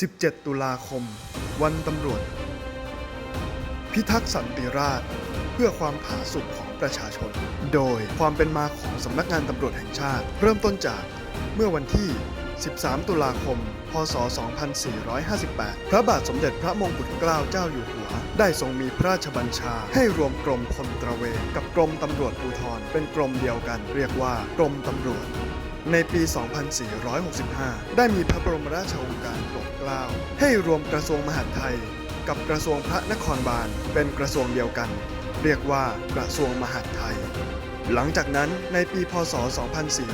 17 ตุลาคม วันตำรวจ พิทักษ์สันติราษฎร์เพื่อความผาสุกของประชาชน โดยความเป็นมาของสำนักงานตำรวจแห่งชาติ เริ่มต้นจากเมื่อวันที่ 13 ตุลาคม พศ 2458 พระบาทสมเด็จพระมงกุฎเกล้าเจ้าอยู่หัว ได้ทรงมีพระราชบัญชา ให้รวมกรมพลตระเวนกับกรมตำรวจภูธรเป็นกรมเดียวกันเรียกว่ากรมตำรวจ ในปี 2465 ได้มีพระบรมราชโองการโปรดเกล้าให้รวมกระทรวงมหาดไทย กับกระทรวงพระนครบาลเป็นกระทรวงเดียวกัน เรียกว่ากระทรวงมหาดไทย หลังจากนั้นในปี พศ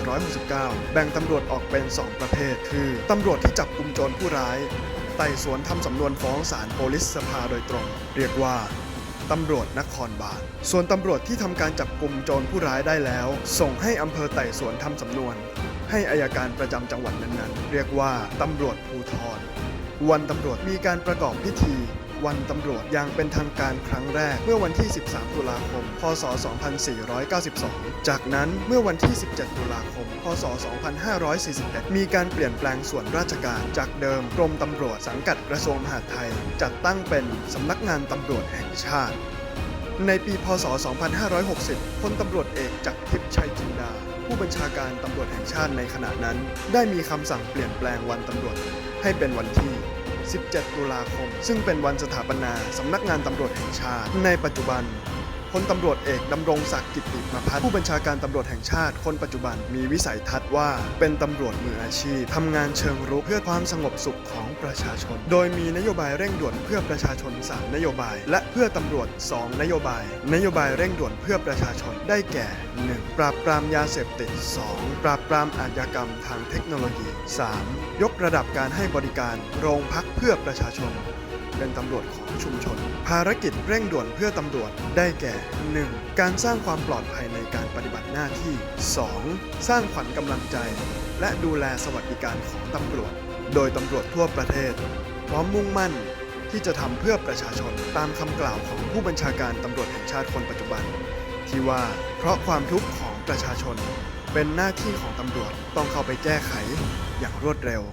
2469 แบ่งตำรวจออกเป็น 2 ประเภท คือ ตำรวจที่จับกลุ่มโจรผู้ร้าย ไต่สวนทำสำนวนฟ้องศาลโพลิสสภาโดยตรง เรียกว่า ตำรวจนครบาล ส่วนตำรวจที่ทำการจับกลุ่มโจรผู้ร้ายได้แล้ว ส่งให้อำเภอไต่สวนทำสำนวน ให้อายการประจำจังหวัดนั้นๆ เรียกว่าตำรวจภูธรวันตำรวจมีการประกอบพิธี วันตำรวจอย่างเป็นทางการครั้งแรกเมื่อวันที่ 13 ตุลาคม พศ 2492 จากนั้นเมื่อวันที่ 17 ตุลาคม พศ 2541 มีการเปลี่ยนแปลงส่วนราชการจากเดิมกรมตำรวจสังกัดกระทรวงมหาดไทย จัดตั้งเป็นสำนักงานตำรวจแห่งชาติ ในปี พศ 2560 พลตำรวจเอกจากทิพย์ชัยจินดา ผู้บัญชาการตำรวจแห่งชาติในขณะนั้น ได้มีคำสั่งเปลี่ยนแปลงวันตำรวจให้เป็นวันที่ 17 ตุลาคม ซึ่งเป็นวันสถาปนาสำนักงานตำรวจแห่งชาติ ในปัจจุบัน พลตำรวจเอกดำรงศักดิ์กิติมพัฒน์ผู้บัญชาการตำรวจแห่งชาติคนปัจจุบันมีวิสัยทัศน์ว่า เป็นตำรวจมืออาชีพทำงานเชิงรุกเพื่อความสงบสุขของประชาชน โดยมีนโยบายเร่งด่วนเพื่อประชาชน 3 นโยบาย และเพื่อตำรวจ 2 นโยบาย นโยบายเร่งด่วนเพื่อประชาชนได้แก่ 1. ปราบปรามยาเสพติด 2. ปราบปรามอาชญากรรมทางเทคโนโลยี 3. ยกระดับการให้บริการโรงพักเพื่อประชาชน เป็นตำรวจของชุมชน ภารกิจเร่งด่วนเพื่อตำรวจได้แก่ 1. การสร้างความปลอดภัยในการปฏิบัติหน้าที่ 2. สร้างขวัญกำลังใจ และดูแลสวัสดิการของตำรวจ โดยตำรวจทั่วประเทศ พร้อมมุ่งมั่นที่จะทำเพื่อประชาชนตามคำกล่าวของผู้บัญชาการตำรวจแห่งชาติคนปัจจุบัน ที่ว่าเพราะความทุกข์ของประชาชน เป็นหน้าที่ของตำรวจต้องเข้าไปแก้ไขอย่างรวดเร็ว